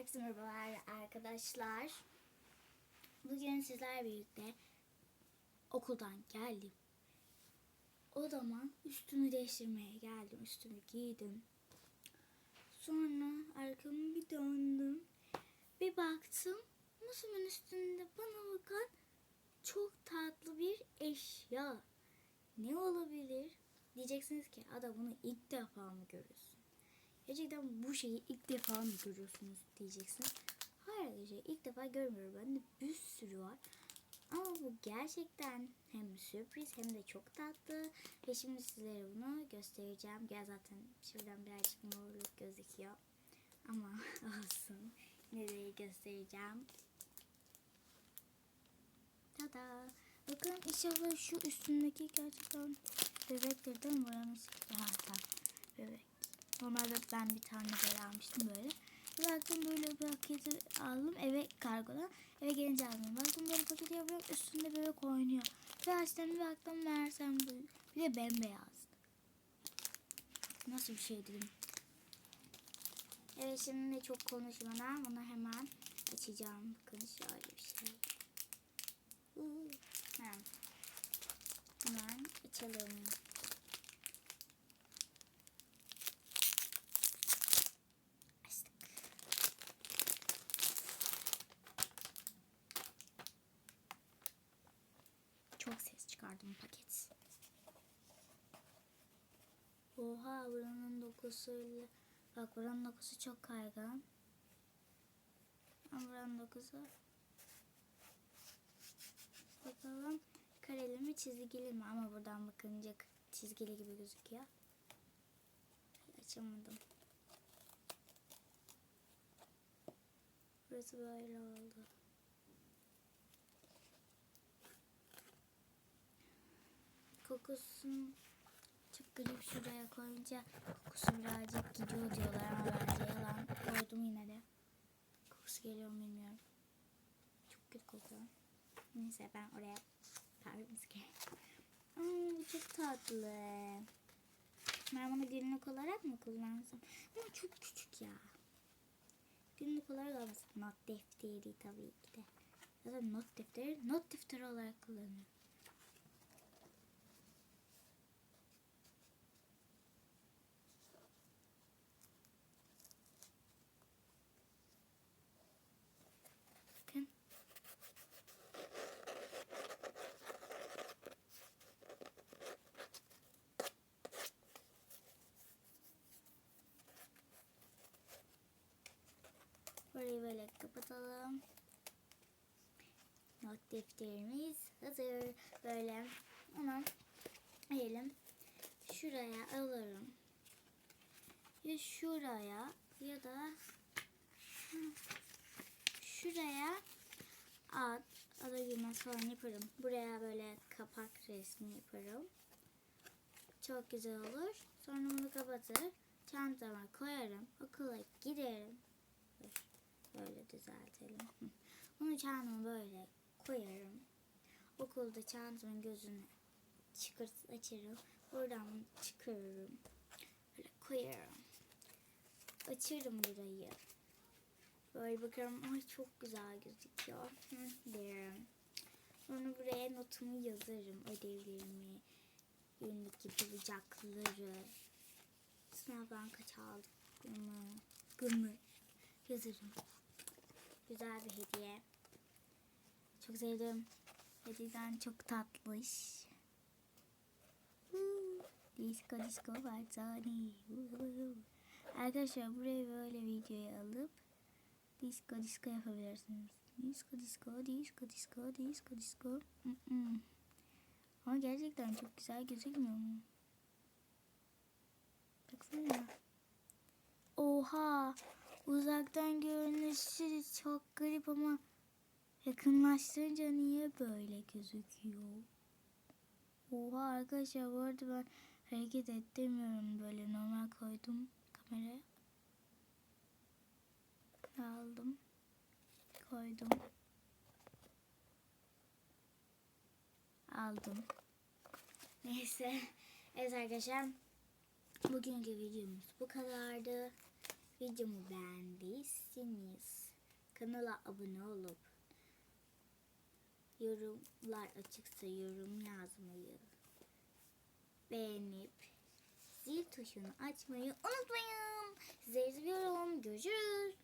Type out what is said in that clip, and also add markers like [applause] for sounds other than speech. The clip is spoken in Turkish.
Herkese merhabalar arkadaşlar. Bugün sizler birlikte okuldan geldim. O zaman üstümü değiştirmeye geldim. Üstümü giydim. Sonra arkamı bir döndüm. Bir baktım. Masamın üstünde bana bakan çok tatlı bir eşya. Ne olabilir? Diyeceksiniz ki ada bunu ilk defa mı görüyorsun? Gerçekten bu şeyi ilk defa mı görüyorsunuz diyeceksiniz. Hayır arkadaşlar ilk defa görmüyorum. Bende bir sürü var. Ama bu gerçekten hem sürpriz hem de çok tatlı. Ve şimdi sizlere bunu göstereceğim. Gel zaten şuradan birazcık morluk gözüküyor. Ama [laughs] olsun. Yine de göstereceğim. Tada. Bakın inşallah şu üstündeki gerçekten bebektir değil mi? Buranın bebek. Normalde ben bir tane böyle almıştım böyle. Baktım böyle bir paketi aldım eve kargodan. Eve gelince aldım. Baktım böyle paketi yapıyorum üstünde bebek oynuyor. Ve açtım baktım meğersem. Bir de bembeyaz. Nasıl bir şey dedim. Evet şimdi çok konuşmadan bunu hemen açacağım. Bakın şöyle bir şey. Hemen. Hemen açalım. Açtık. Çok çıkardım paket. Oha buranın dokusuyla bak buranın dokusu çok kaygan. Ama buranın dokusu bakalım kareli mi çizgili mi ama buradan bakınca çizgili gibi gözüküyor. Açamadım. Burası böyle oldu. Kokusun çok garip şuraya koyunca kokusu birazcık gidiyor diyorlar ama bence yalan koydum yine de. Kokusu geliyor mu bilmiyorum. Çok kötü kokuyor. Neyse ben oraya parfüm sıkayım. Aa, bu çok tatlı. Ben bunu günlük olarak mı kullansam? Ama çok küçük ya. Günlük olarak olmasın. Not defteri tabii ki de. Zaten not defteri, not defteri olarak kullanıyorum. Bakın. Burayı böyle kapatalım. Not defterimiz hazır. Böyle hemen eğelim. Şuraya alırım. Ya şuraya ya da şuraya at alabilmez falan yaparım. Buraya böyle kapak resmi yaparım. Çok güzel olur. Sonra bunu kapatır. Çantama koyarım. Okula giderim. Dur, Böyle düzeltelim. Bunu çantama böyle koyarım. Okulda çantamın gözünü çıkart açarım. Buradan çıkarırım. Böyle koyarım. Açarım burayı. Böyle bakarım. Ay çok güzel gözüküyor. Hı, derim. Sonra buraya notumu yazarım. Ödevlerimi, günlük yapılacakları, sınavdan kaç aldığımı, gımı yazarım. Güzel bir hediye. Çok sevdim. Hediyeden çok tatlış. Disco disco barzani. Huu. Arkadaşlar buraya böyle videoyu alıp disco disco yapabilirsiniz. Disco disco disco disco disco disco. Mm-mm. Ama gerçekten çok güzel gözükmüyor mu? Baksana. Oha. Uzaktan görünüşü çok garip ama yakınlaştırınca niye böyle gözüküyor? Oha arkadaşlar bu arada ben hareket ettirmiyorum böyle normal koydum kameraya. Aldım. Koydum. Aldım. Neyse. Evet arkadaşlar. Bugünkü videomuz bu kadardı. Videomu beğendiyseniz kanala abone olup yorumlar açıksa yorum yazmayı beğenip zil tuşunu açmayı unutmayın. Sizi seviyorum. Görüşürüz.